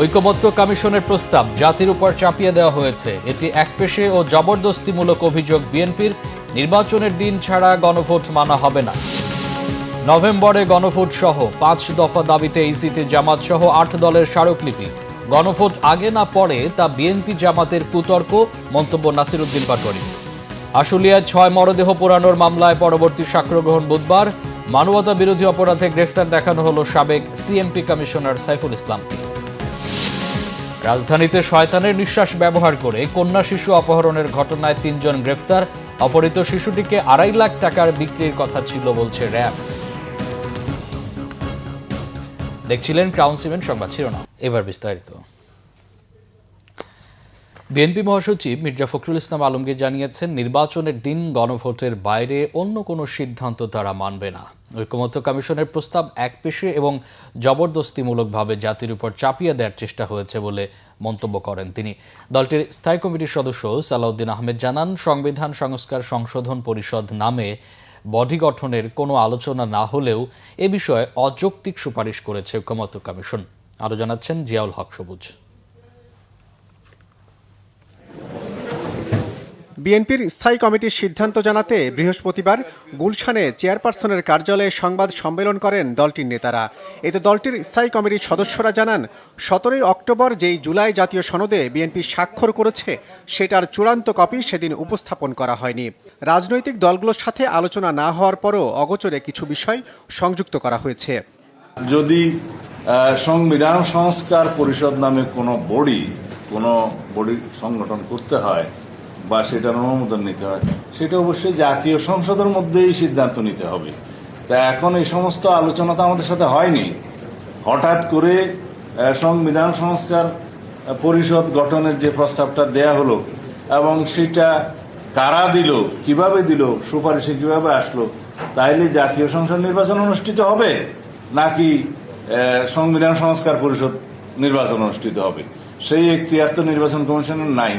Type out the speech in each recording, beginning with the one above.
ঐকমত্য কমিশনের প্রস্তাব জাতির উপর চাপিয়ে দেওয়া হয়েছে। এটি একপেশে ও জবরদস্তিমূলক অভিযোগ বিএনপির, নির্বাচনের দিন ছাড়া গণভোট মানা হবে না। নভেম্বরে গণভোট সহ পাঁচ দফা দাবিতে ইসিতে জামাত সহ আট দলের স্মারকলিপি। গণভোট আগে না পরে তা বিএনপি জামাতের কুতর্ক, মন্তব্য নাসির নাসিরুদ্দিন পাটোয়ারি। আশুলিয়ায় ছয় মরদেহ পোড়ানোর মামলায় পরবর্তী সাক্ষ্য গ্রহণ বুধবার। মানবতা বিরোধী অপরাধে গ্রেফতার দেখানো হল সাবেক সিএমপি কমিশনার সাইফুল ইসলামকে। রাজধানীতে শয়তানের নিঃশ্বাস ব্যবহার করে কন্যা শিশু অপহরণের ঘটনায় তিনজন গ্রেফতার। অপহৃত শিশুটিকে আড়াই লাখ টাকার বিক্রির কথা ছিল, বলছে র্যাব। দেখছিলেন ক্রাউন সিমেন্ট সংবাদ শিরোনাম। এবার বিস্তারিত। বিএনপি মহাসচিব মির্জা ফখরুল ইসলাম আলমগীর জানিয়েছেন, নির্বাচনের দিন গণভোটের বাইরে অন্য কোনো সিদ্ধান্ত তারা মানবে না। ঐকমত্য কমিশনের প্রস্তাব একপেশে এবং জবরদস্তিমূলকভাবে জাতির উপর চাপিয়ে দেওয়ার চেষ্টা হয়েছে বলে মন্তব্য করেন তিনি। দলটির স্থায়ী কমিটির সদস্য সালাউদ্দিন আহমেদ জানান, সংবিধান সংস্কার সংশোধন পরিষদ নামে বডি গঠনের কোনো আলোচনা না হলেও এ বিষয়ে অযৌক্তিক সুপারিশ করেছে ঐকমত্য কমিশন। আরও জানাচ্ছেন জিয়াউল হক সবুজ। বিএনপির স্থায়ী কমিটির সিদ্ধান্ত জানাতে বৃহস্পতিবার গুলশানে চেয়ারপারসনের কার্যালয়ে সংবাদ সম্মেলন করেন দলটির নেতারা। এতে দলটির স্থায়ী কমিটির সদস্যরা জানান, সতেরোই অক্টোবর যেই জুলাই জাতীয় সনদে বিএনপি স্বাক্ষর করেছে, সেটার চূড়ান্ত কপি সেদিন উপস্থাপন করা হয়নি। রাজনৈতিক দলগুলোর সাথে আলোচনা না হওয়ার পরও অগোচরে কিছু বিষয় সংযুক্ত করা হয়েছে। যদি সংবিধান সংস্কার পরিষদ নামে কোনো বডি কোনো বডি সংগঠন করতে হয় বা সেটার অনুমোদন নিতে হয়। সেটা অবশ্যই জাতীয় সংসদের মধ্যেই সিদ্ধান্ত নিতে হবে। তা এখন এই সমস্ত আলোচনা তো আমাদের সাথে হয়নি। হঠাৎ করে সংবিধান সংস্কার পরিষদ গঠনের যে প্রস্তাবটা দেয়া হলো এবং সেটা কারা দিল, কীভাবে দিল, সুপারিশে কীভাবে আসলো, তাইলে জাতীয় সংসদ নির্বাচন অনুষ্ঠিত হবে? নাকি সংবিধান সংস্কার পরিষদ নির্বাচন অনুষ্ঠিত হবে? সেই একটি তো নির্বাচন কমিশনের নাই।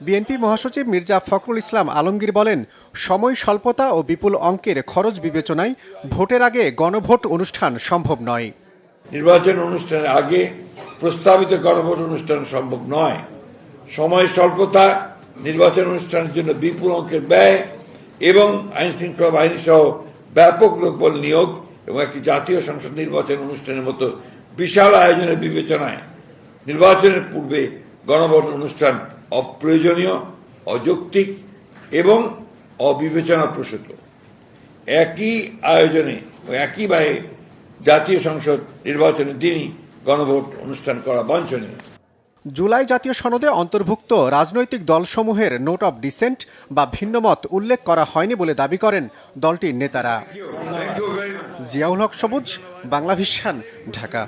বিএনপি মহাসচিব মির্জা ফখরুল ইসলাম আলমগীর বলেন, সময় স্বল্পতা ও বিপুল অঙ্কের খরচ বিবেচনায় ভোটের আগে গণভোট অনুষ্ঠান সম্ভব নয়। নির্বাচন অনুষ্ঠানের আগে প্রস্তাবিত গণভোট অনুষ্ঠান সম্ভব নয়। সময় স্বল্পতা, নির্বাচন অনুষ্ঠানের জন্য বিপুল অঙ্কের ব্যয় এবং আইন শৃঙ্খলা বাহিনী সহ ব্যাপক লোকবল নিয়োগ এবং একটি জাতীয় সংসদ নির্বাচন অনুষ্ঠানের মতো বিশাল আয়োজনের বিবেচনায় নির্বাচনের পূর্বে গণভোট অনুষ্ঠান অপ্রয়োজনীয় অযৌক্তিক এবং অবিবেচনা প্রসূত একই আয়োজনে ও একই ব্যয়ে জাতীয় সংসদ নির্বাচনের দিনই গণভোট অনুষ্ঠান করা বাঞ্ছনীয় জুলাই জাতীয় সনদে অন্তর্ভুক্ত রাজনৈতিক দলসমূহের নোট অব ডিসেন্ট বা ভিন্নমত উল্লেখ করা হয়নি বলে দাবি করেন দলটির নেতারা। জিয়াউল হক সবুজ বাংলা ভিশন ঢাকা।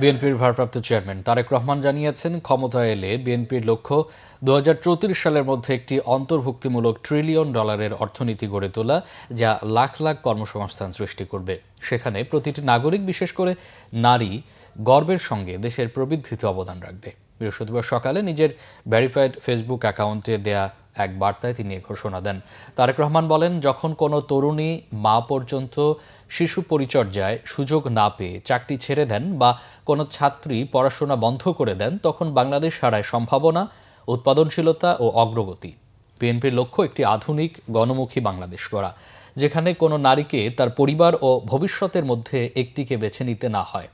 বিএনপির ভারপ্রাপ্ত চেয়ারম্যান তারেক রহমান জানিয়েছেন, ক্ষমতায় এলে বিএনপির লক্ষ্য দু হাজার চৌত্রিশ সালের মধ্যে একটি অন্তর্ভুক্তিমূলক ট্রিলিয়ন ডলারের অর্থনীতি গড়ে তোলা, যা লাখ লাখ কর্মসংস্থান সৃষ্টি করবে। সেখানে প্রতিটি নাগরিক, বিশেষ করে নারী, গর্বের সঙ্গে দেশের প্রবৃদ্ধিতে অবদান রাখবে। বৃহস্পতিবার সকালে নিজের ভেরিফাইড ফেসবুক অ্যাকাউন্টে দেয়া এক বার্তায় তিনি ঘোষণা দেন। তারেক রহমান বলেন, যখন কোনো তরুণী মা পর্যন্ত শিশু পরিচর্যায় সুযোগ না পেয়ে চাকরি ছেড়ে দেন বা কোনো ছাত্রী পড়াশোনা বন্ধ করে দেন, তখন বাংলাদেশ হারায় সম্ভাবনা, উৎপাদনশীলতা ও অগ্রগতি। বিএনপির লক্ষ্য একটি আধুনিক, গণমুখী বাংলাদেশ গড়া, যেখানে কোনো নারীকে তার পরিবার ও ভবিষ্যতের মধ্যে একটিকে বেছে নিতে না হয়।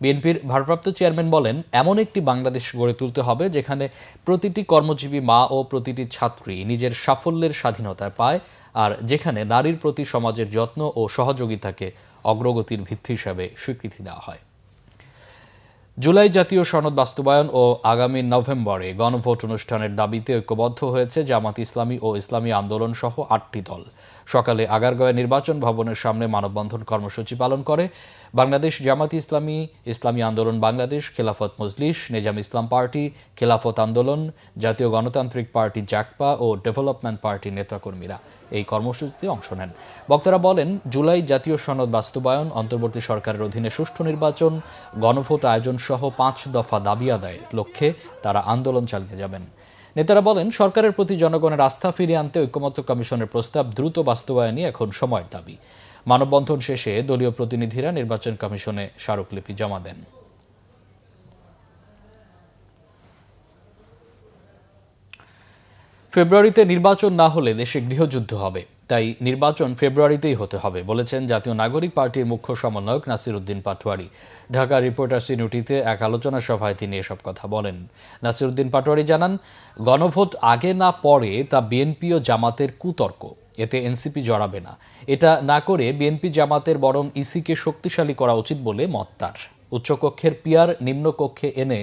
বিএনপির ভারপ্রাপ্ত চেয়ারম্যান বলেন, এমন একটি বাংলাদেশ গড়ে তুলতে হবে যেখানে প্রতিটি কর্মজীবী মা ও প্রতিটি ছাত্রী নিজের সাফল্যের স্বাধীনতা পায় আর যেখানে নারীর প্রতি সমাজের যত্ন ও সহযোগিতাকে অগ্রগতির ভিত্তি হিসাবে স্বীকৃতি দেওয়া হয়। জুলাই জাতীয় সনদ বাস্তবায়ন ও আগামী নভেম্বরে গণভোট অনুষ্ঠানের দাবিতে ঐক্যবদ্ধ হয়েছে জামাত ইসলামী ও ইসলামী আন্দোলন সহ আটটি দল। সকালে আগারগাঁও নির্বাচন ভবনের সামনে মানববন্ধন কর্মসূচি পালন করে বাংলাদেশ জামাত ইসলামী ইসলামী আন্দোলন বাংলাদেশ, খেলাফত মজলিস, নিজাম ইসলাম পার্টি, খেলাফত আন্দোলন, জাতীয় গণতান্ত্রিক পার্টি জাকপা ও ডেভেলপমেন্ট পার্টির নেতাকর্মীরা। এই কর্মসূচিতে অংশ নেন। বক্তারা বলেন, জুলাই জাতীয় সনদ বাস্তবায়ন, অন্তর্বর্তী সরকারের অধীনে সুষ্ঠু নির্বাচন, গণভোট আয়োজন সহ পাঁচ দফা দাবি আদায়ের লক্ষ্যে তারা আন্দোলন চালিয়ে যাবেন। নেতারা বলেন, সরকারের প্রতি জনগণের আস্থা ফিরিয়ে আনতে ঐক্যমত্য কমিশনের প্রস্তাব দ্রুত বাস্তবায়নই এখন সময়ের দাবি। মানববন্ধন শেষে দলীয় প্রতিনিধিরা নির্বাচন কমিশনে স্মারকলিপি জমা দেন। ফেব্রুয়ারিতে নির্বাচন না হলে দেশে গৃহযুদ্ধ হবে। তাই নির্বাচন ফেব্রুয়ারিতেই হতে হবে, বলেছেন জাতীয় নাগরিক পার্টির মুখ্য সমন্বয়ক নাসির উদ্দিন পাটোয়ারি। ঢাকা রিপোর্টার্স ইউনিটিতে এক আলোচনা সভায় তিনি এসব কথা বলেন। নাসির উদ্দিন পাটোয়ারি জানান, গণভোট আগে না পরে তা বিএনপি ও জামাতের কুতর্ক। এতে এনসিপি জড়াবে না। এটা না করে বিএনপি জামাতের বরং ইসিকে শক্তিশালী করা উচিত বলে মত তার। উচ্চকক্ষের পিয়ার নিম্নকক্ষে এনে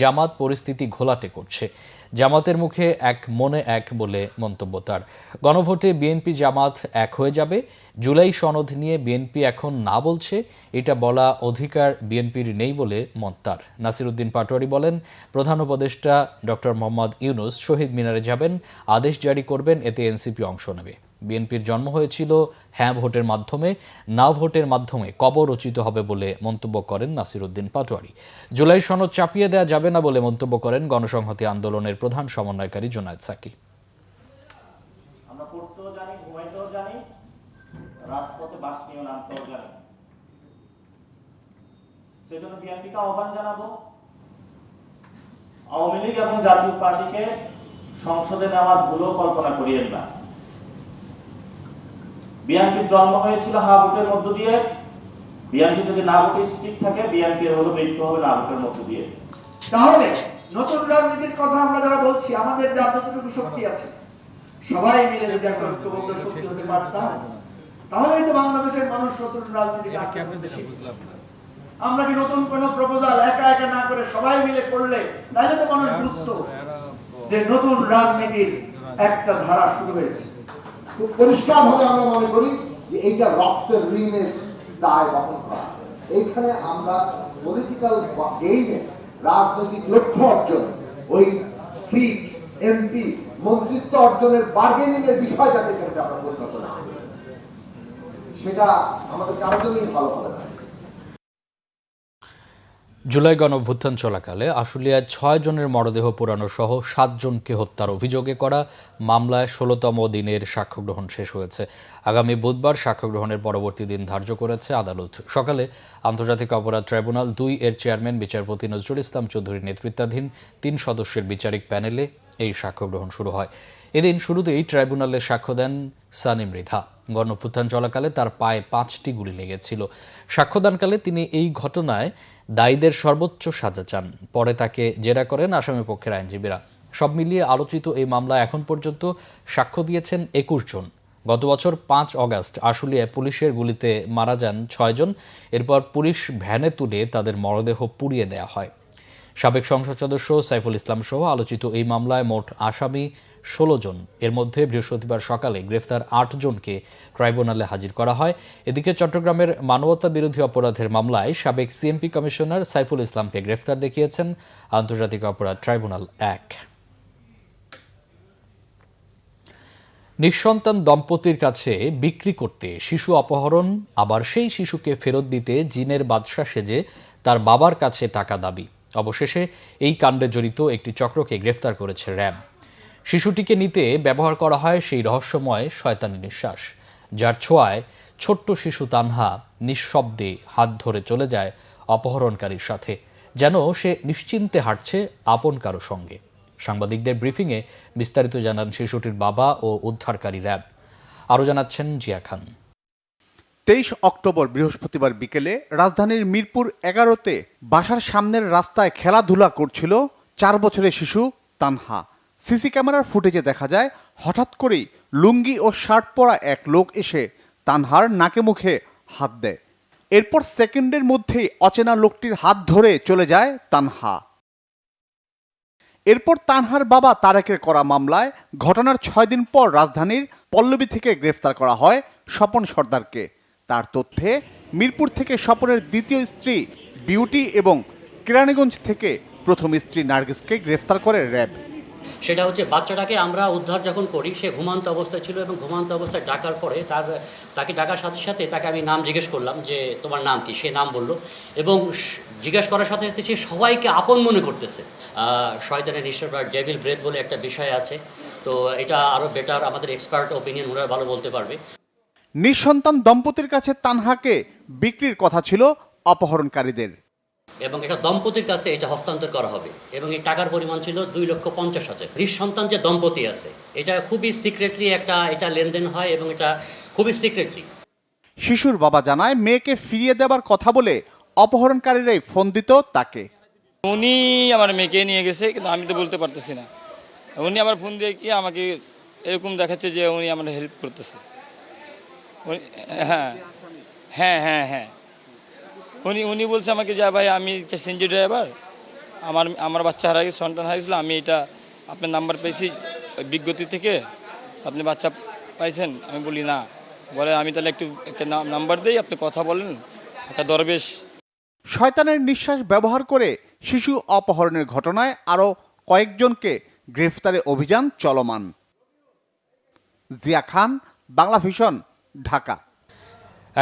জামাত পরিস্থিতি ঘোলাটে করছে। জামাতের মুখে এক মনে এক বলে মন্তব্য তার। গণভোটে বিএনপি জামাত এক হয়ে যাবে। জুলাই সনদ নিয়ে বিএনপি এখন না বলছে, এটা বলা অধিকার বিএনপির নেই বলে মত তার। নাসিরুদ্দিন পাটোয়ারি বলেন, প্রধান উপদেষ্টা ডক্টর মোহাম্মদ ইউনুস শহীদ মিনারে যাবেন, আদেশ জারি করবেন, এতে এনসিপি অংশ নেবে। বিএনপির জন্ম হয়েছিল হ্যাঁ ভোটের মাধ্যমে না ভোটের মাধ্যমে কবর রচিত হবে বলে মন্তব্য করেন নাসিরুদ্দিন পাটোয়ারি। জুলাই সনদ চাপিয়ে দেওয়া যাবে না বলে মন্তব্য করেন গণসংহতি আন্দোলনের প্রধান সমন্বয়কারী জোনায়েদ সাকি। আওয়ামী লীগ এবং জাতীয় পার্টিকে সংসদে নেওয়ার ভুলো কল্পনা করিয়েন না। বিএনপির জন্ম হয়েছিল হা ভোটের মধ্য দিয়ে। বিএনপি যদি না ভোটে স্থির থাকে বিএনপির হলো মৃত্যু হবে না ভোটের মধ্য দিয়ে। তাহলে নতুন রাজনীতির কথা আমরা যারা বলছি আমাদের যা যতটুকু শক্তি আছে সবাই মিলে যদি একটা ঐক্যবদ্ধ শক্তি হতে পারতাম তাহলেই তো বাংলাদেশের মানুষ নতুন রাজনীতি আমরা কি নতুন কোন প্রপোজাল একা একা না করে সবাই মিলে করলে তাহলে তো মানুষ বুঝতো যে নতুন রাজনীতির একটা ধারা শুরু হয়েছে। খুব পরিষ্কার ভাবে আমরা মনে করি যে এইটা রক্তের ঋণের দায় বহন করা। এইখানে আমরা পলিটিক্যাল গেইনে রাজনৈতিক লক্ষ্য অর্জন, ওই সিট এমপি মন্ত্রিত্ব অর্জনের বার্গেনিং এর বিষয় যাতে এখানে আমরা পরিণত না সেটা আমাদের কারোর জন্যই ভালো হবে। না জুলাই গণভ্যুত্থান চলাকালে আশুলিয়ায় ছয় জনের মরদেহ পোড়ানো সহ সাতজনকে হত্যার অভিযোগে করা মামলায় ষোলোতম দিনের সাক্ষ্য গ্রহণ শেষ হয়েছে। আগামী বুধবার সাক্ষ্য গ্রহণের পরবর্তী দিন ধার্য করেছে আদালত। সকালে আন্তর্জাতিক অপরাধ ট্রাইব্যুনাল দুই এর চেয়ারম্যান বিচারপতি নজরুল ইসলাম চৌধুরীর নেতৃত্বাধীন তিন সদস্যের বিচারিক প্যানেলে এই সাক্ষ্য গ্রহণ শুরু হয়। এদিন শুরুতেই ট্রাইব্যুনালে সাক্ষ্য দেন সানি মৃধা। গণভ্যুত্থান চলাকালে তার পায়ে পাঁচটি গুলি লেগেছিল। সাক্ষ্যদানকালে তিনি এই ঘটনায় দায়ীদের সর্বোচ্চ সাজা চান। পরে তাকে জেরা করেন আসামি পক্ষের আইনজীবীরা। সব মিলিয়ে আলোচিত এই মামলায় এখন পর্যন্ত সাক্ষ্য দিয়েছেন একুশ জন। গত বছর পাঁচ অগাস্ট আশুলিয়ায় পুলিশের গুলিতে মারা যান ছয়জন এরপর পুলিশ ভ্যানে তুলে তাদের মরদেহ পুড়িয়ে দেওয়া হয়। সাবেক সংসদ সদস্য সাইফুল ইসলাম সহ আলোচিত এই মামলায় মোট আসামি ষোলো জন। এর মধ্যে বৃহস্পতিবার সকালে গ্রেফতার আট জনকে ট্রাইব্যুনালে হাজির করা হয়। এদিকে চট্টগ্রামের মানবতা বিরোধী অপরাধের মামলায় সাবেক সিএমপি কমিশনার সাইফুল ইসলামকে গ্রেফতার দেখিয়েছেন আন্তর্জাতিক অপরাধ ট্রাইব্যুনাল এক। নিঃসন্তান দম্পতির কাছে বিক্রি করতে শিশু অপহরণ, আবার সেই শিশুকে ফেরত দিতে জিনের বাদশা সেজে তার বাবার কাছে টাকা দাবি। অবশেষে এই কাণ্ডে জড়িত একটি চক্রকে গ্রেফতার করেছে র্যাব। শিশুটিকে নিতে ব্যবহার করা হয় সেই রহস্যময় শয়তানি নিঃশ্বাস, যার ছোঁয়ায় ছোট্ট শিশু তানহা নিঃশব্দে হাত ধরে চলে যায় অপহরণকারীর সাথে, যেন সে নিশ্চিন্তে হাঁটছে আপন কারও সঙ্গে। সাংবাদিকদের ব্রিফিংয়ে বিস্তারিত জানান শিশুটির বাবা ও উদ্ধারকারী র্যাব। আরও জানাচ্ছেন জিয়া খান। তেইশ অক্টোবর বৃহস্পতিবার বিকেলে রাজধানীর মিরপুর এগারোতে বাসার সামনের রাস্তায় খেলাধুলা করছিল চার বছরের শিশু তানহা। সিসি ক্যামেরার ফুটেজে দেখা যায়, হঠাৎ করেই লুঙ্গি ও শার্ট পরা এক লোক এসে তানহার নাকে মুখে হাত দেয়। এরপর সেকেন্ডের মধ্যেই অচেনা লোকটির হাত ধরে চলে যায় তানহা। এরপর তানহার বাবা তারেকের করা মামলায় ঘটনার ছয় দিন পর রাজধানীর পল্লবী থেকে গ্রেফতার করা হয় স্বপন সর্দারকে। তার তথ্যে, মিরপুর থেকে স্বপনের দ্বিতীয় স্ত্রী বিউটি এবং কেরানীগঞ্জ থেকে প্রথম স্ত্রী নার্গিসকে গ্রেফতার করে র্যাব। সেটা হচ্ছে বাচ্চাটাকে আমরা উদ্ধার যখন করি, সে ঘুমান্ত অবস্থায় ছিল এবং ঘুমান্ত অবস্থায় ডাকার পরে তার, তাকে ডাকার সাথে সাথে তাকে আমি নাম জিজ্ঞেস করলাম যে তোমার নাম কি? সে নাম বলল এবং জিজ্ঞেস করার সাথে সাথে সে সবাইকে আপন মনে করতেছে। শয়তানের বা ডেভিল ব্রেথ বলে একটা বিষয় আছে। তো এটা আরও বেটার আমাদের এক্সপার্ট ওপিনিয়ন ওনারা ভালো বলতে পারবে। নিঃসন্তান দম্পতির কাছে তানহাকে বিক্রির কথা ছিল অপহরণকারীদের। এবং এটা দম্পতির কাছে এটা হস্তান্তর করা হবে। এবং এই টাকার পরিমাণ ছিল দুই লক্ষ পঞ্চাশ হাজার। নিঃসন্তান যে দম্পতি আছে এটা খুবই সিক্রেটলি একটা এটা লেনদেন হয় এবং এটা খুবই সিক্রেটলি শিশুর বাবা জানায় মেয়েকে ফিরিয়ে দেবার কথা বলে অপহরণকারীরাই ফোন দিত তাকে। উনি আমার মেয়েকে নিয়ে গেছে কিন্তু আমি তো বলতে পারতেছি না। উনি আমার ফোন দিয়ে কি আমাকে এরকম দেখাচ্ছে যে উনি আমার হেল্প করতেছে? উনি- হ্যাঁ হ্যাঁ হ্যাঁ হ্যাঁ। উনি উনি বলছে আমাকে, যে ভাই, আমি সিএনজি ড্রাইভার। আমার আমার বাচ্চা হারা গেছে, সন্তান হারিয়েছিল আমি এটা আপনার নাম্বার পেয়েছি বিজ্ঞপ্তি থেকে। আপনি বাচ্চা পাইছেন? আমি বলি, না। বলে, আমি তাহলে একটু, একটা নাম্বার দিই, আপনি কথা বলেন। একটা দরবেশ। শয়তানের নিঃশ্বাস ব্যবহার করে শিশু অপহরণের ঘটনায় আরও কয়েকজনকে গ্রেফতারে অভিযান চলমান। জিয়া খান, বাংলা ভিশন, ঢাকা।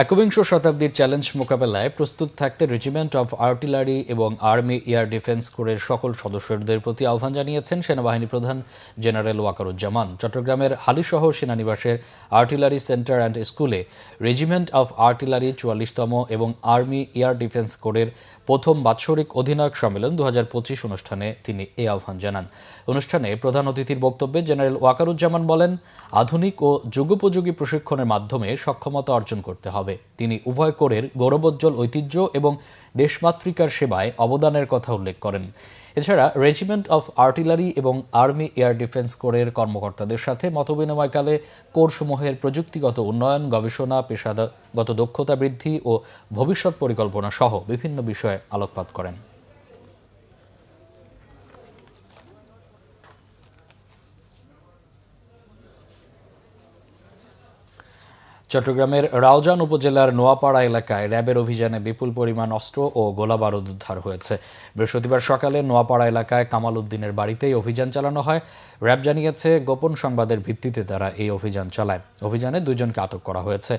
একবিংশ শতাব্দীর চ্যালেঞ্জ মোকাবেলায় প্রস্তুত থাকতে রেজিমেন্ট অফ আর্টিলারি এবং আর্মি এয়ার ডিফেন্স কোরের সকল সদস্যদের প্রতি আহ্বান জানিয়েছেন সেনাবাহিনী প্রধান জেনারেল ওয়াকারুজ্জামান। চট্টগ্রামের হালিশহ সেনানিবাসের আর্টিলারি সেন্টার অ্যান্ড স্কুলে রেজিমেন্ট অব আর্টিলারি চুয়াল্লিশতম এবং আর্মি এয়ার ডিফেন্স কোরের প্রথম বাৎসরিক অধিনায়ক সম্মেলন দু হাজার পঁচিশ অনুষ্ঠানে তিনি এ আহ্বান জানান। অনুষ্ঠানে প্রধান অতিথির বক্তব্যে জেনারেল ওয়াকারুজ্জামান বলেন, আধুনিক ও যুগোপযোগী প্রশিক্ষণের মাধ্যমে সক্ষমতা অর্জন করতে হবে। তিনি উভয় কোরের গৌরবোজ্জ্বল ঐতিহ্য এবং দেশমাতৃকার সেবায় অবদানের কথা উল্লেখ করেন। এছাড়া রেজিমেন্ট অফ আর্টিলারি এবং আর্মি এয়ার ডিফেন্স কোরের কর্মকর্তাদের সাথে মতবিনিময়কালে কোরসমূহের প্রযুক্তিগত উন্নয়ন, গবেষণা পেশাগত দক্ষতা বৃদ্ধি ও ভবিষ্যৎ পরিকল্পনা সহ বিভিন্ন বিষয়ে আলোকপাত করেন। চট্টগ্রামের রাউজান উপজেলার নোয়াপাড়া এলাকায় র্যাবের অভিযানে বিপুল পরিমাণ অস্ত্র ও গোলাবারুদ উদ্ধার হয়েছে। বৃহস্পতিবার সকালে নোয়াপাড়া এলাকায় কামাল উদ্দিনের বাড়িতেই অভিযান চালানো হয়। র্যাব জানিয়েছে, গোপন সংবাদের ভিত্তিতে তারা এই অভিযান চালায়। অভিযানে দুজনকে আটক করা হয়েছে।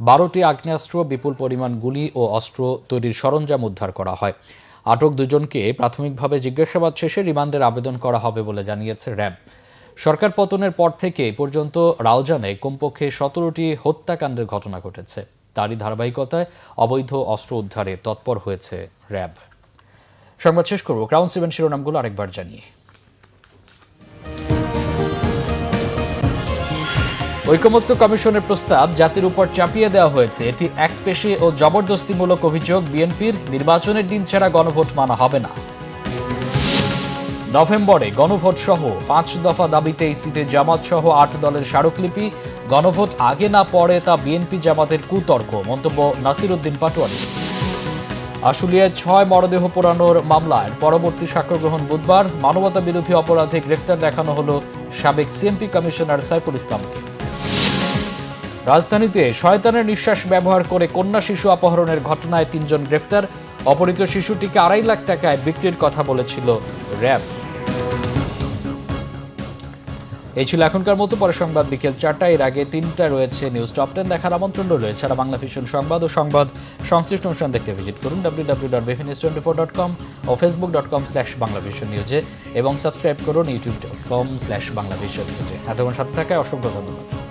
বারোটি আগ্নেয়াস্ত্র, বিপুল পরিমাণ গুলি ও অস্ত্র তৈরির সরঞ্জাম উদ্ধার করা হয়। আটক দুজনকে প্রাথমিকভাবে জিজ্ঞাসাবাদ শেষে রিমান্ডের আবেদন করা হবে বলে জানিয়েছে র্যাব। সরকার পতনের পর থেকে পর্যন্ত রাউজানে কমপক্ষে সতেরোটি হত্যাকাণ্ডের ঘটনা ঘটেছে। তারই ধারাবাহিকতায় অবৈধ অস্ত্র উদ্ধারে তৎপর হয়েছে র্যাব। সংবাদ শেষ করব। ক্রাউন সেভেন শিরোনামগুলো আরেকবার জানিয়ে। ঐকমত্য কমিশনের প্রস্তাব জাতির উপর চাপিয়ে দেওয়া হয়েছে। এটি এক একপেশে ও জবরদস্তিমূলক অভিযোগ। বিএনপির নির্বাচনের দিন ছাড়া গণভোট মানা হবে না। নভেম্বরে গণভোট সহ পাঁচ দফা দাবিতে ইসিতে জামাত সহ আট দলের স্মারকলিপি। গণভোট আগে না পরে তা বিএনপি জামাতের কুতর্ক, মন্তব্য নাসির উদ্দিন পাটোয়ারি। আশুলিয়ায় ছয় মরদেহ পোড়ানোর মামলায় পরবর্তী সাক্ষ্য গ্রহণ বুধবার। মানবতা বিরোধী অপরাধে গ্রেফতার দেখানো হল সাবেক সিএমপি কমিশনার সাইফুল ইসলামকে। রাজধানীতে শয়তানের নিঃশ্বাস ব্যবহার করে কন্যা শিশু অপহরণের ঘটনায় তিনজন গ্রেফতার। অপহৃত শিশুটিকে আড়াই লাখ টাকায় বিক্রির কথা বলেছিল র্যাব। এই ছিল এখনকার মতো, পরে সংবাদ বিকেল চারটা এর আগে তিনটা রয়েছে নিউজ টপ টেন দেখার আমন্ত্রণ রয়েছে। এছাড়া বাংলা ভীষণ সংবাদ ও সংবাদ সংশ্লিষ্ট অনুষ্ঠান দেখতে ভিজিট করুন W W dot twenty four dot com ও Facebook dot com slash Bangla Vision নিউজে এবং সাবস্ক্রাইব করুন YouTube dot com slash Bangla Vision নিউজে এতক্ষণ সাথে থাকায় অসংখ্য ধন্যবাদ।